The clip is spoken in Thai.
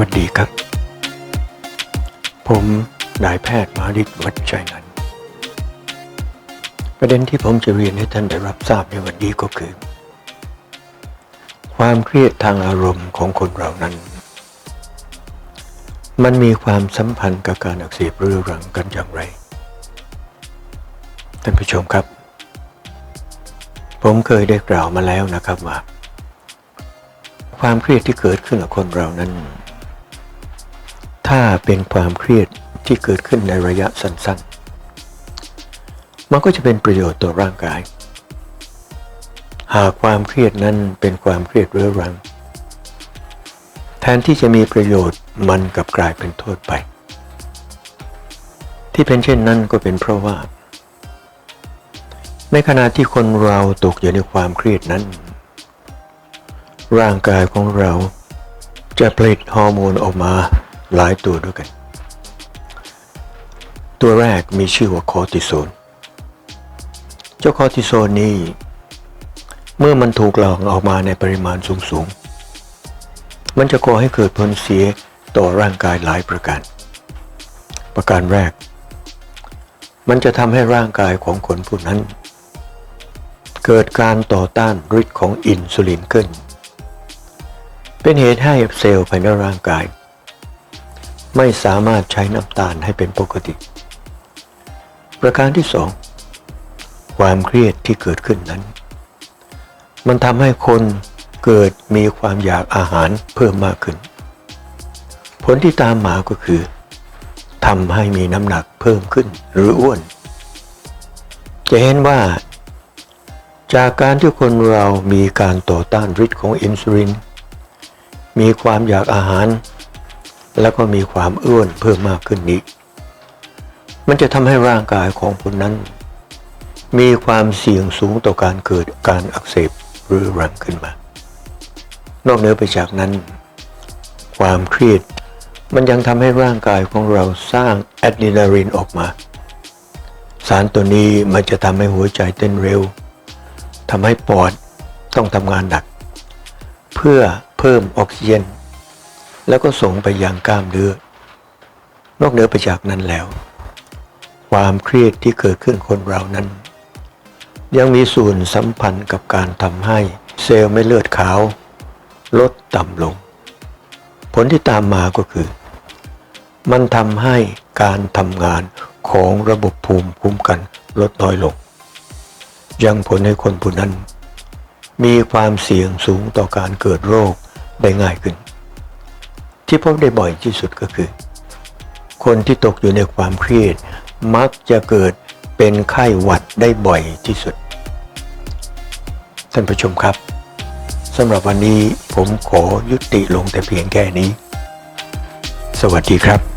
วัสดีครับ ผมนายแพทย์มาริตวัชชัยนันประเด็นที่ผมจะเรียนให้ท่านได้รับทราบในวันนี้ก็คือ ความเครียดทางอารมณ์ของคนเรานั้น มันมีความสัมพันธ์กับการอักเสบเรื้อรังกันอย่างไร ท่านผู้ชมครับ ผมเคยได้กล่าวมาแล้วนะครับว่าความเครียดที่เกิดขึ้นกับคนเรานั้น ถ้าเป็นความเครียดที่เกิดขึ้นในระยะสั้นๆ มันก็จะเป็นประโยชน์ต่อร่างกาย หากความเครียดนั้นเป็นความเครียดเรื้อรัง แทนที่จะมีประโยชน์มันกลับกลายเป็นโทษไป ที่เป็นเช่นนั้นก็เป็นเพราะว่า ในขณะที่คนเราตกอยู่ในความเครียดนั้น ร่างกายของเราจะผลิตฮอร์โมนออกมา หลายตัวด้วยกัน ตัวแรกมีชื่อว่าคอร์ติโซน เจ้าคอร์ติโซนนี้ เมื่อมันถูกหลั่งออกมาในปริมาณสูงๆ มันจะก่อให้เกิดผลเสียต่อร่างกายหลายประการ ประการแรก มันจะทำให้ร่างกายของคนผู้นั้น เกิดการต่อต้านฤทธิ์ของอินซูลินขึ้น เป็นเหตุให้เซลล์ภายในร่างกาย ไม่สามารถใช้น้ำตาลให้เป็นปกติ ประการที่สองความเครียดที่เกิดขึ้นนั้น มันทำให้คนเกิดมีความอยากอาหารเพิ่มมากขึ้น ผลที่ตามมาก็คือทำให้มีน้ำหนักเพิ่มขึ้นหรืออ้วน จะเห็นว่า จากการที่คนเรามีการต่อต้านฤทธิ์ของอินซูลิน มีความอยากอาหาร แล้วก็มีความอ้วนเพิ่มมากขึ้นนี้ มันจะทำให้ร่างกายของคนนั้น มีความเสี่ยงสูงต่อการเกิดการอักเสบหรือรังขึ้นมา นอกเหนือไปจากนั้น ความเครียดมันยังทำให้ร่างกายของเราสร้างแอดรีนาลินออกมา สารตัวนี้มันจะทำให้หัวใจเต้นเร็วทำให้ปอดต้องทำงานหนัก เพื่อเพิ่มออกซิเจน แล้วก็ส่งไปยังกล้ามเนื้อนอกเหนือไปจากนั้นแล้ว ความเครียดที่เกิดขึ้นคนเรานั้น ยังมีส่วนสัมพันธ์กับการทำให้เซลล์ไม่เลือดขาว ลดต่ำลง ผลที่ตามมาก็คือ มันทำให้การทำงานของระบบภูมิคุ้มกันลดน้อยลง ยังผลให้คนผู้นั้น มีความเสี่ยงสูงต่อการเกิดโรคได้ง่ายขึ้น ที่พบได้บ่อยที่สุดก็คือ คนที่ตกอยู่ในความเครียด มักจะเกิดเป็นไข้หวัดได้บ่อยที่สุด ท่านผู้ชมครับสำหรับวันนี้ผมขอยุติลงแต่เพียงแค่นี้ สวัสดีครับ